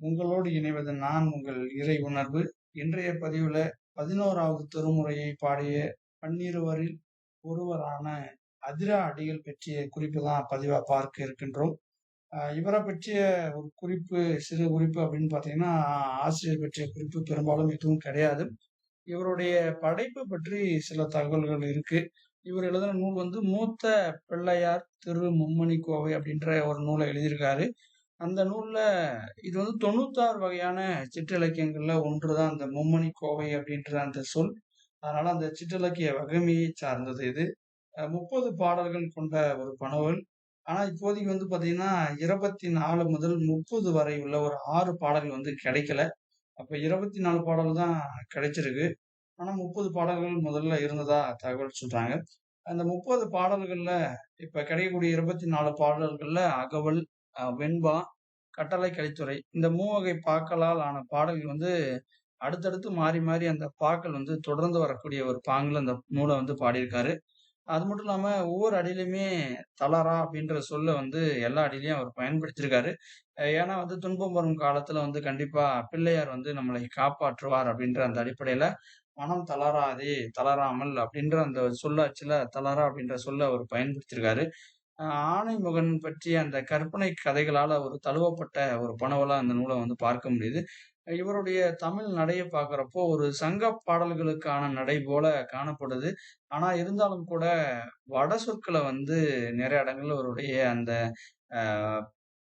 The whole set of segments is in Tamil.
உங்களோடு இணைவது நான் உங்கள் இறை உணர்வு. இன்றைய பதிவுல பதினோராவது திருமுறையை பாடிய பன்னிருவரில் ஒருவரான அதிரா அடிகள் பற்றிய குறிப்பு தான் பதிவா பார்க்க இருக்கின்றோம். இவரை பற்றிய ஒரு குறிப்பு சிறு குறிப்பு அப்படின்னு பார்த்தீங்கன்னா ஆசிரியர் பற்றிய குறிப்பு பெரும்பாலும் எதுவும் கிடையாது. இவருடைய படைப்பு பற்றி சில தகவல்கள் இருக்கு. இவர் எழுதின நூல் வந்து மூத்த பிள்ளையார் திரு மும்மணி கோவை அப்படின்ற ஒரு நூலை எழுதியிருக்காரு. அந்த நூலில் இது வந்து தொண்ணூத்தாறு வகையான சிற்றிலக்கியங்களில் ஒன்று தான் அந்த மும்மணி கோவை அப்படின்ற அந்த சொல். அதனால் அந்த சிற்றிலக்கிய வகைமையை சார்ந்தது இது. முப்பது பாடல்கள் கொண்ட ஒரு பனவல் ஆனால் இப்போதைக்கு வந்து பார்த்தீங்கன்னா இருபத்தி நாலு முதல் முப்பது வரை உள்ள ஒரு ஆறு பாடல்கள் வந்து கிடைக்கல. அப்போ இருபத்தி நாலு பாடல் தான் கிடைச்சிருக்கு. ஆனால் முப்பது பாடல்கள் முதல்ல இருந்ததா தகவல் சொல்கிறாங்க அந்த முப்பது பாடல்களில் இப்போ கிடைக்கக்கூடிய இருபத்தி நாலு பாடல்களில் அகவல் வெண்பா கட்டளை கலித்துறை இந்த மூவகை பாக்களால் ஆன பாடல்கள் வந்து அடுத்தடுத்து மாறி மாறி அந்த பாக்கள் வந்து தொடர்ந்து வரக்கூடிய ஒரு பாங்குல அந்த நூலை வந்து பாடியிருக்காரு. அது மட்டும் இல்லாம ஒவ்வொரு அடியிலுமே தளரா அப்படின்ற சொல்ல வந்து எல்லா அடியிலையும் அவர் பயன்படுத்தியிருக்காரு. ஏன்னா வந்து துன்பம் வரும் காலத்துல வந்து கண்டிப்பா பிள்ளையார் வந்து நம்மளை காப்பாற்றுவார் அப்படின்ற அந்த அடிப்படையில மனம் தளராதே தளராமல் அப்படின்ற அந்த சொல்லாச்சுல தளரா அப்படின்ற சொல்ல அவர் பயன்படுத்தியிருக்காரு. ஆணைமுகன் பற்றிய அந்த கற்பனை கதைகளால் ஒரு தழுவப்பட்ட ஒரு பனவலா அந்த நூலை வந்து பார்க்க முடியுது. இவருடைய தமிழ் நடையை பார்க்குறப்போ ஒரு சங்க பாடல்களுக்கான நடை போல காணப்படுது. ஆனால் இருந்தாலும் கூட வட சொற்களை வந்து நிறைய இடங்கள்ல அவருடைய அந்த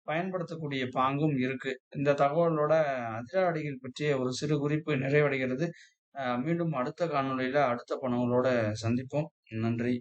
பயன்படுத்தக்கூடிய பாங்கும் இருக்கு. இந்த தகவலோட அதிராடிகள் பற்றிய ஒரு சிறு குறிப்பு நிறைவடைகிறது. மீண்டும் அடுத்த காணொளியில அடுத்த பணங்களோட சந்திப்போம். நன்றி.